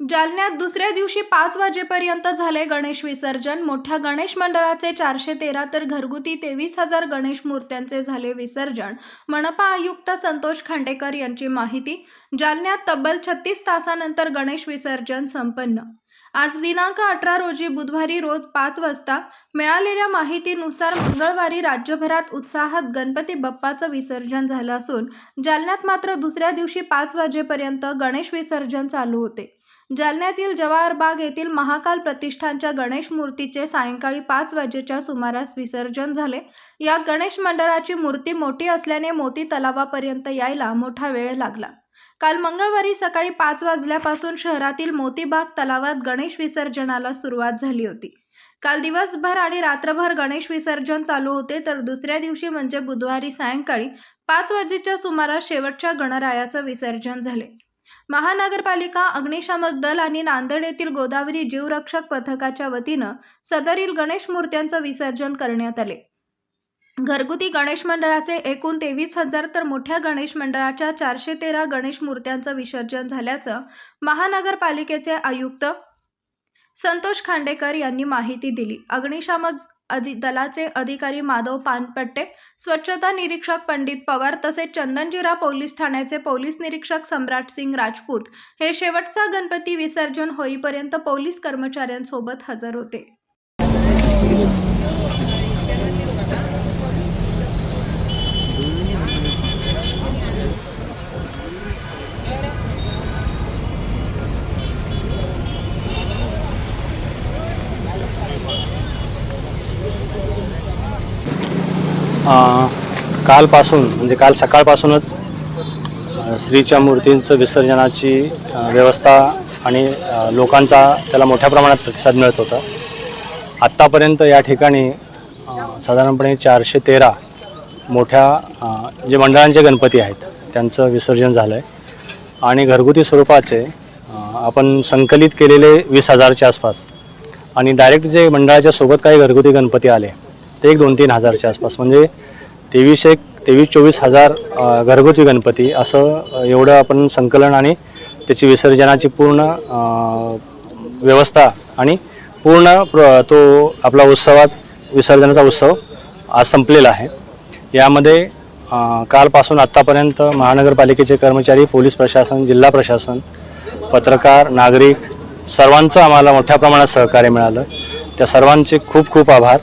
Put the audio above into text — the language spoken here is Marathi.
जालन्यात दुसऱ्या दिवशी पाच वाजेपर्यंत झाले गणेश विसर्जन. मोठ्या गणेश मंडळाचे चारशे तेरा तर घरगुती तेवीस हजार गणेश मूर्त्यांचे झाले विसर्जन. मनपा आयुक्त संतोष खांडेकर यांची माहिती. जालन्यात तब्बल छत्तीस तासानंतर गणेश विसर्जन संपन्न. आज दिनांक अठरा रोजी बुधवारी रोज पाच वाजता मिळालेल्या माहितीनुसार मंगळवारी राज्यभरात उत्साहात गणपती बाप्पाचं विसर्जन झालं असून जालन्यात मात्र दुसऱ्या दिवशी पाच वाजेपर्यंत गणेश विसर्जन चालू होते. जालन्यातील जवाहर बाग येथील महाकाल प्रतिष्ठानच्या गणेश मूर्तीचे सायंकाळी पाच वाजेच्या सुमारास विसर्जन झाले. या गणेश मंडळाची मूर्ती मोठी असल्याने मोती तलावापर्यंत यायला मोठा वेळ लागला. काल मंगळवारी सकाळी पाच वाजल्यापासून शहरातील मोतीबाग तलावात गणेश विसर्जनाला सुरुवात झाली होती. काल दिवसभर आणि रात्रभर गणेश विसर्जन चालू होते तर दुसऱ्या दिवशी म्हणजे बुधवारी सायंकाळी पाच वाजेच्या सुमारास शेवटच्या गणरायाचं विसर्जन झाले. महानगरपालिका अग्निशामक दल आणि नांदेड येथील गोदावरी जीवरक्षक पथकाच्या वतीनं सदरील गणेश मूर्त्यांचं विसर्जन करण्यात आले. घरगुती गणेश मंडळाचे एकूण तेवीस हजार तर मोठ्या गणेश मंडळाच्या चारशे तेरा गणेश मूर्त्यांचं विसर्जन झाल्याचं महानगरपालिकेचे आयुक्त संतोष खांडेकर यांनी माहिती दिली. अग्निशामक अधि दलाचे अधिकारी माधव पानपट्टे स्वच्छता निरीक्षक पंडित पवार तसेच चंदनजिरा पोलीस ठाण्याचे पोलीस निरीक्षक सम्राट सिंग राजपूत हे शेवटचा गणपती विसर्जन होईपर्यंत पोलीस कर्मचाऱ्यांसोबत हजर होते. कालपासून म्हणजे काल सकाळपासूनच श्रीच्या मूर्तींचं विसर्जनाची व्यवस्था आणि लोकांचा त्याला मोठ्या प्रमाणात प्रतिसाद मिळत होता. आत्तापर्यंत या ठिकाणी साधारणपणे चारशे तेरा मोठ्या जे मंडळांचे गणपती आहेत त्यांचं विसर्जन झालं आहे आणि घरगुती स्वरूपाचे आपण संकलित केलेले वीस हजारच्या आसपास. आणि डायरेक्ट जे मंडळाच्या सोबत काही घरगुती गणपती आले ते एक दोन तीन हजारच्या आसपास. म्हणजे तेवीस एक तेवीस चोवीस हजार घरगुती गणपती असं एवढं आपण संकलन आणि त्याची विसर्जनाची पूर्ण व्यवस्था आणि पूर्ण प्र तो आपला उत्सवात विसर्जनाचा उत्सव आज संपलेला आहे. यामध्ये कालपासून आत्तापर्यंत महानगरपालिकेचे कर्मचारी पोलीस प्रशासन जिल्हा प्रशासन पत्रकार नागरिक सर्वांचं आम्हाला मोठ्या प्रमाणात सहकार्य मिळालं. त्या सर्वांचे खूप खूप आभार.